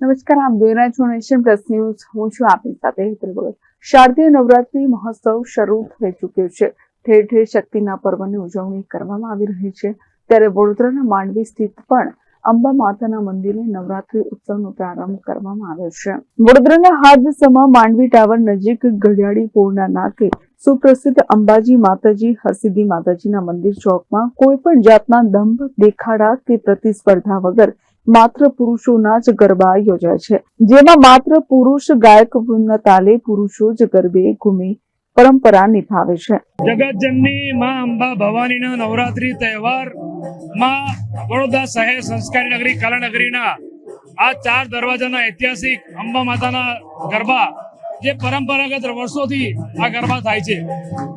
નમસ્કાર, આપ જોઈ રહ્યા છો નેશન પ્લસ ન્યૂઝ. હું છું આપની સાથે હિતલ ભગત. શારદીય નવરાત્રી મહોત્સવ શરૂ થઈ ચૂક્યો છે. ઠેર ઠેર શક્તિના પર્વની ઉજવણી કરવામાં આવી રહી છે. ત્યારે વડોદરાના માંડવી સ્થિત પણ અંબા માતાના મંદિરે નવરાત્રી ઉત્સવનો પ્રારંભ કરવામાં આવ્યો છે. વડોદરાના હાદસમાં માંડવી ટાવર નજીક ઘડિયાળી પોળના નાકે સુપ્રસિદ્ધ અંબાજી માતાજી, હરસિદ્ધિ માતાજીના મંદિર ચોકમાં કોઈ પણ જાતના દંભ, દેખાડા કે પ્રતિસ્પર્ધા વગર માત્ર પુરુષોના જ ગરબા યોજાય છે. જેમાં માત્ર પુરુષ ગાયક તાલે પુરુષો જ ગરબે ઘૂમી પરંપરા નિભાવે છે. જગતજનની માં અંબા ભવાનીનો નવરાત્રી તહેવારમાં વડોદરા શહેર સંસ્કારી નગરી કલાનગરીના આ ચાર દરવાજાના ઐતિહાસિક અંબા માતાના ગરબા જે પરંપરાગત વર્ષોથી આ ગરબા થાય છે.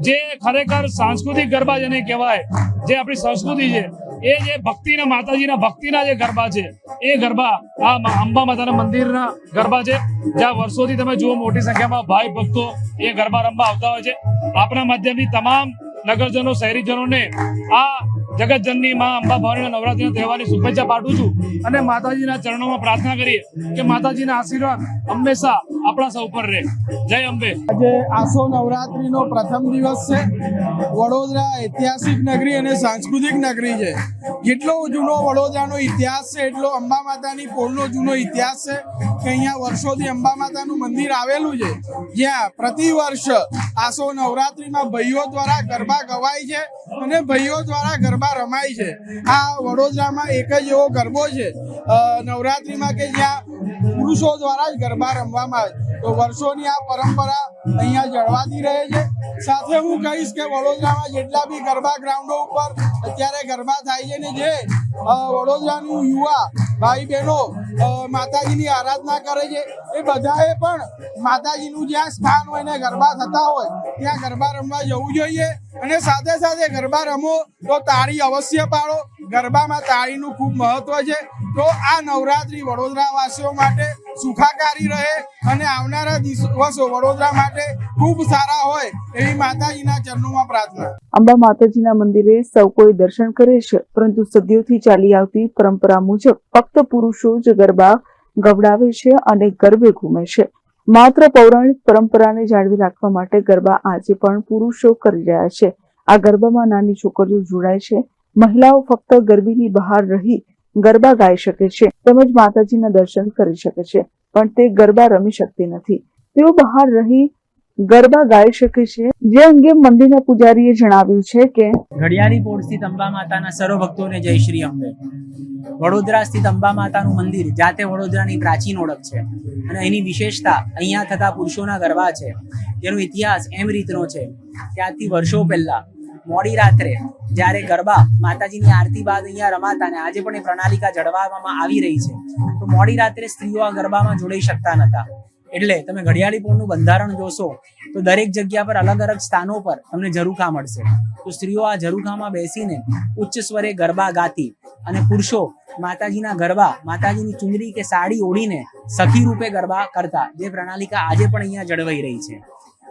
જે ખરેખર સાંસ્કૃતિક ગરબા જેને કહેવાય. જે આપણી સંસ્કૃતિ છે. એ જે ભક્તિના માતાજીના ભક્તિના જે ગરબા છે, એ ગરબા આ અંબા માતાના મંદિરના ગરબા છે. જ્યાં વર્ષોથી તમે જુઓ મોટી સંખ્યામાં ભાઈ ભક્તો એ ગરબા રમવા આવતા હોય છે. આપણા માધ્યમથી તમામ નગરજનો, શહેરીજનોને આ જગતજનની માં અંબા ભવાનીના નવરાત્રીના તહેવારની શુભેચ્છા પાઠવું છું અને માતાજીના ચરણોમાં પ્રાર્થના કરીએ કે માતાજીના આશીર્વાદ હંમેશા આપણા સૌ પર રહે. જય અંબે. આજે આસો નવરાત્રીનો પ્રથમ દિવસ છે. વડોદરા ઐતિહાસિક નગરી અને સાંસ્કૃતિક નગરી છે. જેટલો જૂનો વડોદરાનો ઇતિહાસ છે, એટલો અંબા માતાની પોળનો જૂનો ઇતિહાસ છે કે અહીંયા વર્ષોથી અંબા માતાનું મંદિર આવેલું છે. જ્યાં પ્રતિ વર્ષ આસો નવરાત્રીમાં ભાઈઓ દ્વારા ગરબા ગવાય છે અને ભાઈઓ દ્વારા ગરબા રમાય છે. આ વડોદરામાં એક જ એવો ગરબો છે. નવરાત્રિમાં કે જ્યાં પુરુષો દ્વારા જ ગરબા રમવામાં આવે. તો વર્ષોની આ પરંપરા અહીંયા જળવાતી રહે છે. સાથે હું કહીશ કે વડોદરામાં જેટલા બી ગરબા ગ્રાઉન્ડો ઉપર અત્યારે ગરબા થાય છે ને જે વડોદરાનું યુવા ભાઈ બહેનો માતાજીની આરાધના કરે છે. એ બધાએ પણ માતાજીનું જ્યાં સ્થાન હોય ને ગરબા થતા હોય ત્યાં ગરબા રમવા જવું જોઈએ અને સાથે સાથે ગરબા રમો તો તાળી અવશ્ય પાડો. ગરબામાં તાળીનું ખૂબ મહત્વ છે. તો આ નવરાત્રી વડોદરા વાસીઓ માટે સુખાકારી રહે અને આવનારા દિવસો વડોદરા માટે ખૂબ સારા હોય એવી માતાજીના ચરણોમાં પ્રાર્થના. અંબા માતાજીના મંદિરે સૌ કોઈ દર્શન કરે છે, પરંતુ સદીઓથી ચાલી આવતી પરંપરા મુજબ ફક્ત પુરુષો જ ગરબા ગવડાવે છે અને ગરબે ઘૂમે છે. માત્ર પૌરાણિક પરંપરાને જાળવી રાખવા માટે ગરબા આજે પણ પુરુષો કરી રહ્યા છે. આ ગરબામાં નાની છોકરીઓ જોડાય છે. મહિલાઓ ફક્ત ગરબીની બહાર રહી ગરબા ગાઈ શકે છે તેમજ માતાજીના દર્શન કરી શકે છે, પણ તે ગરબા રમી શકતી નથી. તેઓ બહાર રહી ગરબા ગાઈ શકે છે. જે અંગે મંદિરના પૂજારીએ જણાવ્યું છે કે ઘડિયાળી સ્થિત અંબા માતાના સર્વ ભક્તોને જય શ્રી અંબે. વડોદરા સ્થિત અંબા માતાનું મંદિર, જાતે વડોદરાની પ્રાચીન ઓળખ છે. અને એની વિશેષતા અહીંયા થતા પુરુષોના ગરબા છે. જેનો ઇતિહાસ એમ રીતનો છે આજથી વર્ષો પહેલા મોડી રાત્રે જ્યારે ગરબા માતાજીની આરતી બાદ અહીંયા રમાતા અને આજે પણ એ પ્રણાલિકા જળવાવામાં આવી રહી છે, તો મોડી રાત્રે સ્ત્રીઓ આ ગરબામાં જોડાઈ શકતા નતા એટલે તમે ઘડિયાળી પોળનું બંધારણ જોશો, તો દરેક જગ્યા પર અલગ અલગ સ્થાનો પર તમને ઝરૂખા મળશે. તો સ્ત્રીઓ આ ઝરૂખામાં બેસીને ઉચ્ચ સ્વરે ગરબા ગાતી અને પુરુષો માતાજીના ગરબા, માતાજીની ચુંદરી કે સાડી ઓઢીને સખી રૂપે ગરબા કરતા. જે પ્રણાલિકા આજે પણ અહીંયા જળવાઈ રહી છે.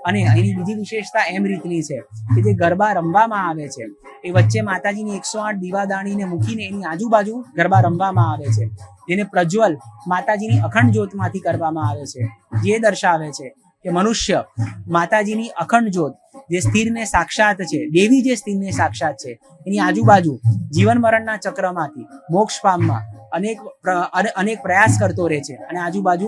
અને એની બીજી વિશેષતા એમ રીતની છે કે જે ગરબા રમવામાં આવે છે, એ વચ્ચે માતાજીની એકસો આઠ દીવાદાણીને મૂકીને એની આજુબાજુ ગરબા રમવામાં આવે છે. જેને પ્રજ્વલ માતાજીની અખંડ જ્યોતમાંથી કરવામાં આવે છે. જે દર્શાવે છે કે મનુષ્ય માતાજીની અખંડ જ્યોત જે સ્થિરને સાક્ષાત છે, દેવી જે સ્થિરને સાક્ષાત છે, એની આજુબાજુ જીવન મરણના ચક્રમાંથી, મોક્ષ પામવા અનેક અનેક પ્રયાસ કરતો રહે છે અને આજુબાજુ